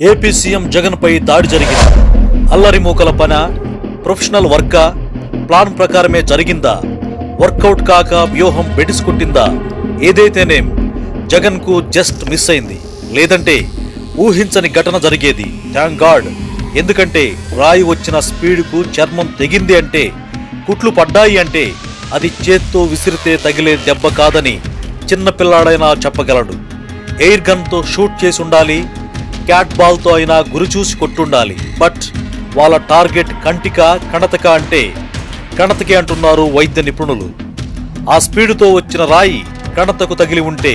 AP CM జగన్పై దాడి జరిగింది? అల్లరి మూకల పన ప్రొఫెషనల్ వర్కా ప్లాన్ ప్రకారమే జరిగిందా? వర్కౌట్ కాక వ్యూహం బెడిసుకుంటుందా ఏదైతేనేం జగన్కు జస్ట్ మిస్ అయింది. లేదంటే ఊహించని ఘటన జరిగేది. థ్యాంక్ గాడ్ ఎందుకంటే రాయి వచ్చిన స్పీడ్కు చర్మం తెగింది అంటే కుట్లు పడ్డాయి అంటే అది చేత్తో విసిరితే తగిలే దెబ్బ కాదని చిన్నపిల్లాడైనా చెప్పగలడు. ఎయిర్ గన్తో షూట్ చేసి ఉండాలి క్యాట్ బాల్తో అయినా గురి చూసి కొట్టుండాలి. బట్ వాళ్ళ టార్గెట్ కంటిక కణతక అంటే కణతకి అంటున్నారు వైద్య నిపుణులు. ఆ స్పీడుతో వచ్చిన రాయి కణతకు తగిలి ఉంటే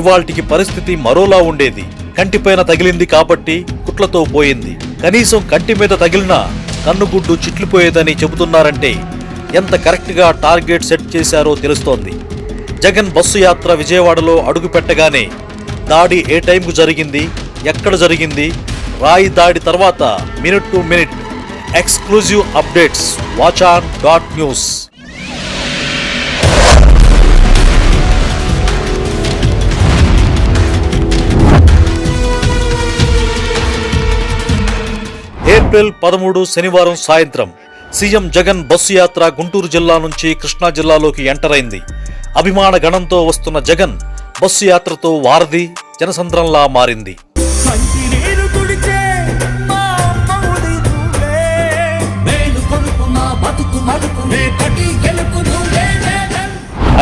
ఇవాల్టికి పరిస్థితి మరోలా ఉండేది. కంటిపైన తగిలింది కాబట్టి కుట్లతో పోయింది. కనీసం కంటి మీద తగిలినా కన్నుగుడ్డు చిట్లిపోయేదని చెబుతున్నారంటే ఎంత కరెక్ట్గా టార్గెట్ సెట్ చేశారో తెలుస్తోంది. జగన్ బస్సు యాత్ర విజయవాడలో అడుగు పెట్టగానే దాడి ఏ టైంకు జరిగింది? ఎక్కడ జరిగింది? రాయి దాడి తర్వాత minute to minute. Exclusive updates watch on dot news April పదమూడు శనివారం సాయంత్రం సీఎం జగన్ బస్సు యాత్ర గుంటూరు జిల్లా నుంచి కృష్ణా జిల్లాలోకి ఎంటర్ అయింది. అభిమాన గణంతో వస్తున్న జగన్ బస్సు యాత్రతో వారధి జనసంద్రంలా మారింది.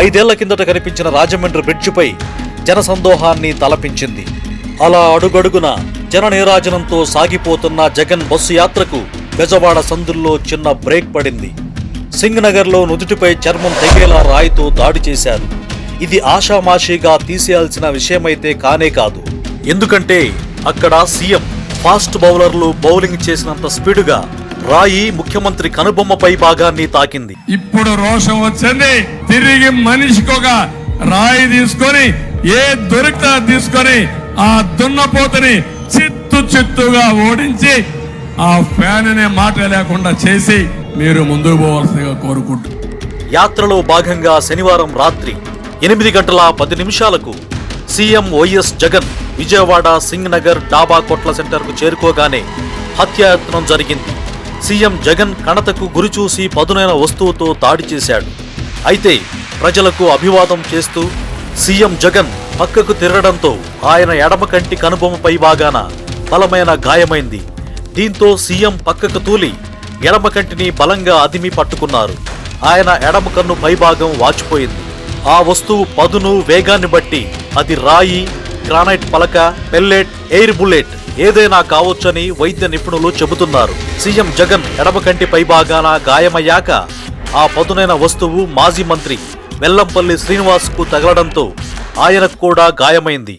ఐదేళ్ళ కిందట కనిపించిన రాజమండ్రి బ్రిడ్జిపై జనసందోహాన్ని తలపించింది. అలా అడుగడుగున జన నీరాజనంతో సాగిపోతున్న జగన్ బస్సు యాత్రకు బెజవాడ సందుల్లో చిన్న బ్రేక్ పడింది. సింగ్ నగర్లో నుదుటిపై చర్మం తెగేలా రాయితో దాడి చేశారు. ఇది ఆషామాషీగా తీసేయాల్సిన విషయమైతే కానే కాదు. ఎందుకంటే అక్కడ సీఎం ఫాస్ట్ బౌలర్లు బౌలింగ్ చేసినంత స్పీడుగా రాయి ముఖ్యమంత్రి కనుబొమ్మపై భాగాన్ని తాకింది. ఇప్పుడు రోషం వచ్చింది. తిరిగి మనిషికి ఒక రాయి తీసుకొని ఏ దొరికితే తీసుకొని ఆ దున్నపోతని చిత్తు చిత్తుగా ఓడించి ఆ ఫ్యాన్ అనే మాట లేకుండా చేసి మీరు ముందుకు పోవాల్సిందిగా కోరుకుంటున్నాను యాత్రలో భాగంగా శనివారం రాత్రి ఎనిమిది గంటల పది నిమిషాలకు CM YS Jagan Vijayawada Singh Nagar Dabakotla సెంటర్కు చేరుకోగానే హత్యాయత్నం జరిగింది. సీఎం జగన్ కణతకు గురిచూసి పదునైన వస్తువుతో దాడి చేశాడు. అయితే ప్రజలకు అభివాదం చేస్తూ సీఎం జగన్ పక్కకు తిరగడంతో ఆయన ఎడమ కంటి కనుబొమ్మపై భాగాన బలమైన గాయమైంది. దీంతో సీఎం పక్కకు తూలి ఎడమ కంటిని బలంగా అదిమి పట్టుకున్నారు. ఆయన ఎడమ కన్ను పైభాగం వాచిపోయింది. ఆ వస్తువు పదును వేగాన్ని బట్టి అది రాయి గ్రానైట్ పలక పెల్లెట్ ఎయిర్ బుల్లెట్ ఏదైనా కావచ్చని వైద్య నిపుణులు చెబుతున్నారు. సీఎం జగన్ ఎడమ కంటి పైభాగాన గాయమయ్యాక ఆ పదునైన వస్తువు మాజీ మంత్రి వెల్లంపల్లి శ్రీనివాస్కు తగలడంతో ఆయనకు కూడా గాయమైంది.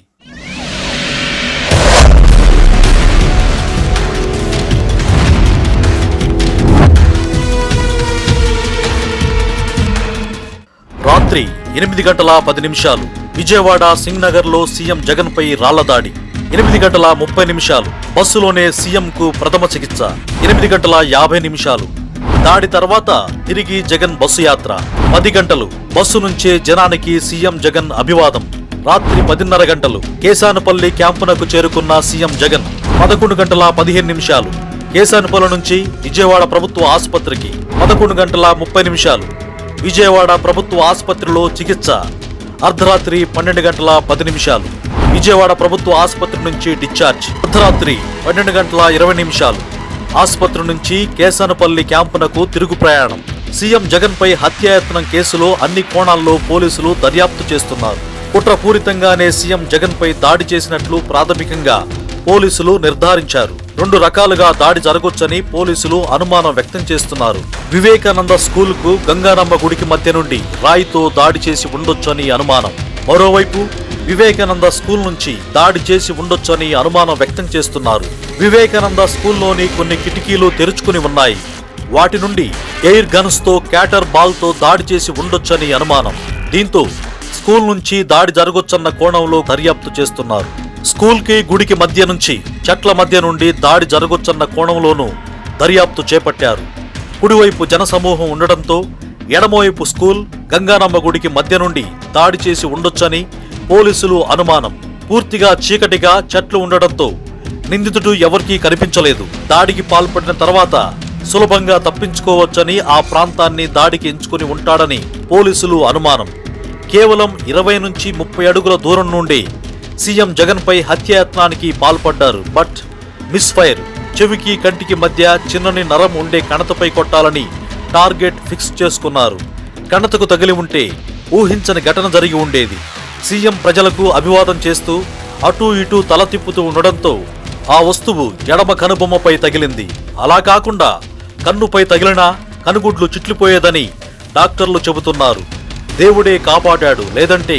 రాత్రి ఎనిమిది గంటల పది నిమిషాలు విజయవాడ సింగ్ సీఎం జగన్పై రాళ్ళదాడి. రాళ్ళ దాడి ఎనిమిది గంటల ముప్పై నిమిషాలు. బస్సులోనే సీఎంకు ప్రథమ చికిత్స. ఎనిమిది గంటల యాభై నిమిషాలు. దాడి తర్వాత తిరిగి జగన్ బస్సు యాత్ర. పది గంటలు. బస్సు నుంచే జనానికి సీఎం జగన్ అభివాదం. రాత్రి పదిన్నర గంటలు. కేశానపల్లి క్యాంపునకు చేరుకున్న సీఎం జగన్ పదకొండు గంటల పదిహేను నిమిషాలు. కేశానపల్లి నుంచి విజయవాడ ప్రభుత్వ ఆసుపత్రికి పదకొండు గంటల ముప్పై నిమిషాలు. విజయవాడ ప్రభుత్వ ఆసుపత్రిలో చికిత్స. అర్ధరాత్రి పన్నెండు గంటల పది నిమిషాలు. విజయవాడ ప్రభుత్వ ఆసుపత్రి నుంచి డిశ్చార్జ్. అర్ధరాత్రి పన్నెండు గంటల ఇరవై నిమిషాలు. ఆసుపత్రి నుంచి కేసానపల్లి క్యాంపునకు తిరుగు ప్రయాణం. సీఎం జగన్పై హత్యాయత్నం కేసులో అన్ని కోణాల్లో పోలీసులు దర్యాప్తు చేస్తున్నారు. కుట్రపూరితంగానే సీఎం జగన్పై దాడి చేసినట్లు ప్రాథమికంగా పోలీసులు నిర్ధారించారు. రెండు రకాలుగా దాడి జరగొచ్చని పోలీసులు అనుమానం వ్యక్తం చేస్తున్నారు. వివేకానంద స్కూల్కు గంగానమ్మ గుడికి మధ్య నుండి రాయితో దాడి చేసి ఉండొచ్చని అనుమానం. మరోవైపు వివేకానంద స్కూల్ నుంచి దాడి చేసి ఉండొచ్చని అనుమానం వ్యక్తం చేస్తున్నారు. వివేకానంద స్కూల్లోని కొన్ని కిటికీలు తెరుచుకుని ఉన్నాయి. వాటి నుండి ఎయిర్ గన్స్తో క్యాటర్ బాల్తో దాడి చేసి ఉండొచ్చని అనుమానం. దీంతో స్కూల్ నుంచి దాడి జరగొచ్చన్న కోణంలో దర్యాప్తు చేస్తున్నారు. స్కూల్కి గుడికి మధ్య నుంచి చెట్ల మధ్య నుండి దాడి జరగొచ్చన్న కోణంలోనూ దర్యాప్తు చేపట్టారు. కుడివైపు జనసమూహం ఉండడంతో ఎడమవైపు స్కూల్ గంగానమ్మ గుడికి మధ్య నుండి దాడి చేసి ఉండొచ్చని పోలీసులు అనుమానం. పూర్తిగా చీకటిగా చెట్లు ఉండడంతో నిందితుడు ఎవరికీ కనిపించలేదు. దాడికి పాల్పడిన తర్వాత సులభంగా తప్పించుకోవచ్చని ఆ ప్రాంతాన్ని దాడికి ఎంచుకుని ఉంటాడని పోలీసులు అనుమానం. కేవలం ఇరవై నుంచి ముప్పై అడుగుల దూరం నుండి సీఎం జగన్పై హత్యాయత్నానికి పాల్పడ్డారు. But misfire. చెవికి కంటికి మధ్య చిన్నని నరం ఉండే కణతపై కొట్టాలని టార్గెట్ ఫిక్స్ చేసుకున్నారు. కణతకు తగిలి ఉంటే ఊహించని ఘటన జరిగి ఉండేది. సీఎం ప్రజలకు అభివాదం చేస్తూ అటూ ఇటూ తల తిప్పుతూ ఉండడంతో ఆ వస్తువు ఎడమ కనుబొమ్మపై తగిలింది. అలా కాకుండా కన్నుపై తగిలినా కనుగుడ్లు చిట్లిపోయేదని డాక్టర్లు చెబుతున్నారు. దేవుడే కాపాడాడు లేదంటే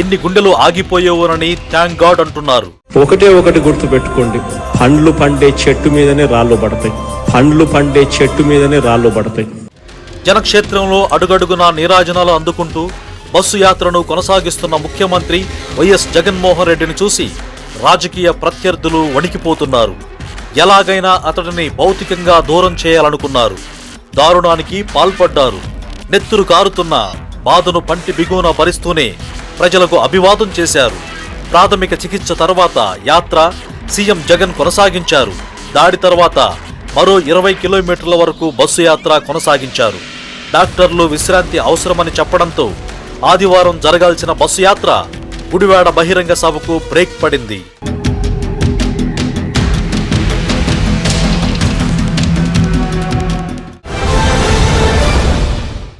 ఎన్ని గుండెలు ఆగిపోయేవోనని థ్యాంక్ గాడ్ అంటున్నారు. ఒకటే ఒకటి గుర్తు పెట్టుకోండి. పండ్లు పండే చెట్టు మీదనే రాళ్ళు పడతాయి. పండ్లు పండే చెట్టు మీదనే రాళ్ళు పడతాయి. జనక్షేత్రంలో అడుగడుగునా నీరాజనాలు అందుకుంటూ బస్సు యాత్రను కొనసాగిస్తున్న ముఖ్యమంత్రి వైఎస్ జగన్మోహన్ రెడ్డిని చూసి రాజకీయ ప్రత్యర్థులు వణికిపోతున్నారు. ఎలాగైనా అతడిని భౌతికంగా దూరం చేయాలనుకున్నారు. దారుణానికి పాల్పడ్డారు. నెత్తురు కారుతున్న బాధను పంటి బిగువున భరిస్తూనే ప్రజలకు అభివాదం చేశారు. ప్రాథమిక చికిత్స తర్వాత యాత్ర సీఎం జగన్ కొనసాగించారు. దాడి తర్వాత మరో ఇరవై కిలోమీటర్ల వరకు బస్సు యాత్ర కొనసాగించారు. డాక్టర్లు విశ్రాంతి అవసరమని చెప్పడంతో ఆదివారం జరగాల్సిన బస్సు యాత్ర గుడివాడ బహిరంగ సభకు బ్రేక్ పడింది.